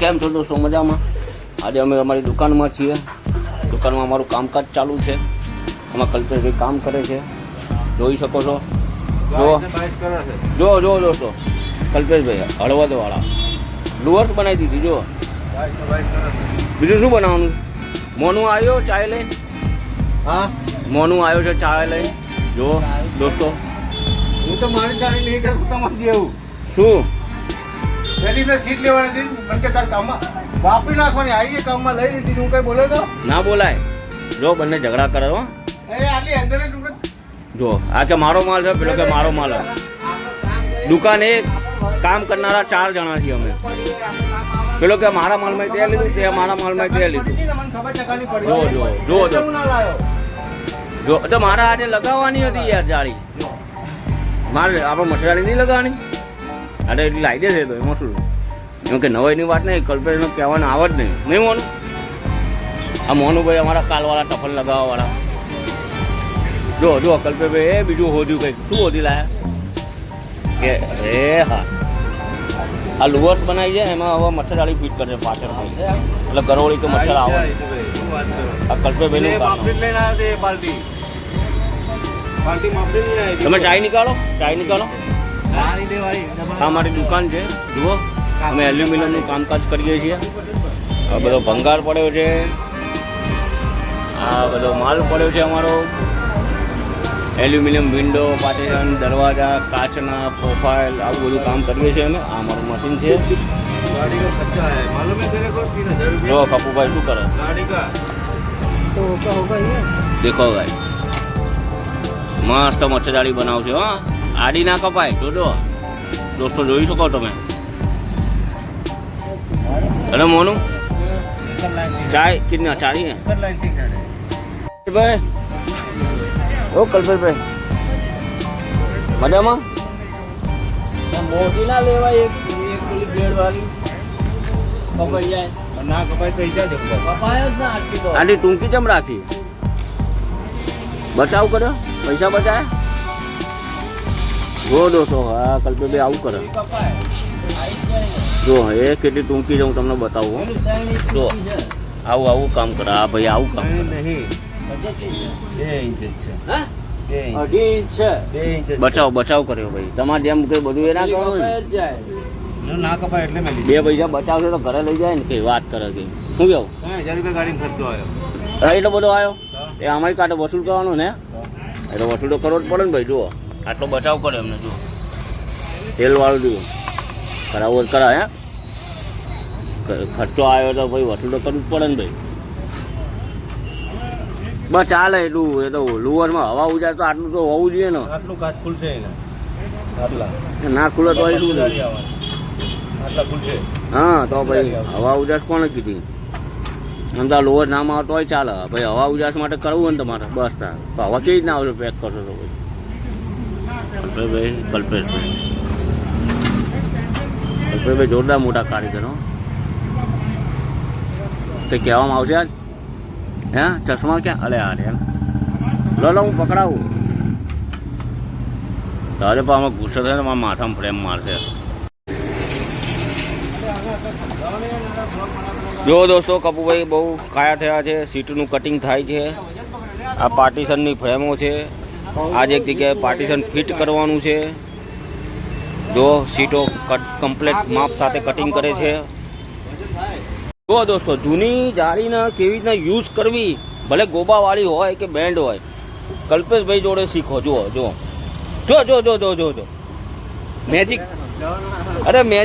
કેમ છો દોસ્તો? મજામાં? આજે અમે અમારી દુકાનમાં છીએ. દુકાનમાં અમારું કામકાજ ચાલુ છે. આમાં કલ્પેશભાઈ કામ કરે છે. જોઈ શકો છો. જો. જો જો દોસ્તો. કલ્પેશભાઈ હળવદવાળા. ડુઅર્સ બનાવી દીધી જો. બીજું શું બનાવવાનું? મોનું આવ્યો ચાય લઈ? હા. મોનું આવ્યો છે ચાય લઈ. જો દોસ્તો. હું તો મારી ગાડી નહીં કરતો તમારી જેવું. શું? પેલી મેં સીટ લેવાની હતી. પણ કે તાર કામમાં વાપરી નાખવાની. આવી કામમાં લઈ લીધી. હું કઈ બોલે તો? ના બોલાય. જો બંને ઝઘડા કરે હો. અરે આટલી અંદર જો આ કે મારો માલ છે પેલો કે મારો માલ દુકાન કામ કરનારા ચાર જણા છીએ અમે. પેલો કે મારા માલમાં તે લીધું તે મારા માલમાં તે લીધું. જો, જો, જો, જો. જો તો મારા આજે લગાવવાની હતી યાર જાળી. મારે આપણે મસાલાની નહીં લગાવવાની? અરે એટલી દે છે તો એમાં શું એમ કે નવાઈની વાત નહીં કલ્પેશનો કહેવાનું આવે જ નહીં. નહીં મોનું આ મોનુભાઈ અમારા કાલવાળા ટફલ લગાવવાવાળા. જો જો કલ્પેશભાઈ એ બીજું હોદ્યું કંઈક. શું હોદી લાયા? કે એ હા. આ લુઅર્સ બનાવી છે એમાં હવે મચ્છરવાળી ફીટ કરશે પાછળ એટલે ગરોળી તો મચ્છર આવે. આ આવી તમે ચાય નીકાળો? ચાય નીકાળો? આ મારી દુકાન છે, જુઓ. અમે એલ્યુમિનિયમનું કામકાજ કરીએ છીએ. આ બધો ભંગાર પડ્યો છે. આ બધો માલ પડ્યો છે અમારો. એલ્યુમિનિયમ વિન્ડો પાટેશન દરવાજા, કાચના પ્રોફાઇલ આવું બધું કામ કરીએ છીએ અમે. આ અમારું મશીન છે. જો કપુભાઈ શું કરો? દેખો ભાઈ. મસ્ત મચ્છરદાળી બનાવશે, હા. આડી ના કપાય. જોડો દોસ્તો જોઈ શકો તમે. હેલો મોનું. ચાય કિતના ચારી ભાઈ ઓ કલ્પેશભાઈ. મજામાં? મોટી ના લેવાય એક પેલી બ્લેડ વાળી કપાઈ જાય ટૂંકી કેમ રાખી? બચાવ કર્યો? પૈસા બચાયા? જો દોસ્તો હા કલ્પેભાઈ આવું કરે. જો એ કેટલી ટૂંકી છે હું તમને બતાવું જો આવું આવું કામ કરે. આ ભાઈ આવું કામ કરે. બચાવ બચાવ કર્યો ભાઈ. તમારે જેમ કઈ બધું એ ના કરવાનું બે પૈસા બચાવશે તો ઘરે લઈ જાય ને કઈ વાત કરે કે શું કેવું હજાર એટલો બધો આવ્યો? એ અમારી કાંટો વસૂલ કરવાનો ને? એટલે વસૂલ તો કરવો જ પડે ને ભાઈ જુઓ. આટલો બચાવ કરે એમને જો. તેલ વાળું જુઓ કરાવવો જ કરાય હે? ખર્ચો આવ્યો તો ભાઈ વસૂલ તો કરવું જ પડે ને ભાઈ. બસ ચાલે એટલું એ તો લુવરમાં હવા ઉજાર તો આટલું તો હોવું જોઈએ ને. આટલું કાચ ખુલશે એને. ના ખુલે તો એ શું ગાડી આવવાની. આટલા ખુલશે. હા તો ભાઈ હવા ઉજાસ કોણે કીધી? આમ તો લોઅર નામ આવતો હોય ચાલે. ભાઈ હવા ઉજાસ માટે કરવું હોય ને તમારે. બસ તો હવા કેવી રીતના આવશે પેક કરશો તો ભાઈ. કલ્પેશભાઈ કલ્પેશભાઈ કલ્પેશભાઈ જોરદાર મોટા કારીગરો તે કહેવામાં આવશે આજ? હે? ચશ્મા ક્યાં? અલે આ લો લો, હું પકડાવું. તારે પણ આમાં ગુસ્સો થાય ને મારા માથામાં ફ્રેમ મારશે. જો દોસ્તો કપુભાઈ બહુ કાયા થયા છે. સીટનું કટિંગ થાય છે. આ પાર્ટીશનની ફ્રેમો છે. આજ એક જગ્યાએ પાર્ટીશન ફિટ કરવાનું છે. જો સીટો કમ્પ્લેટ માપ સાથે કટિંગ કરે છે. જો દોસ્તો, જૂની જાળીને કેવી રીતના યુઝ કરવી, ભલે ગોબાવાળી હોય કે બેન્ડ હોય. કલ્પેશભાઈ જોડે શીખો, જુઓ જુઓ. જો જો જો જો જો જો. મેજિક અરે મેજિક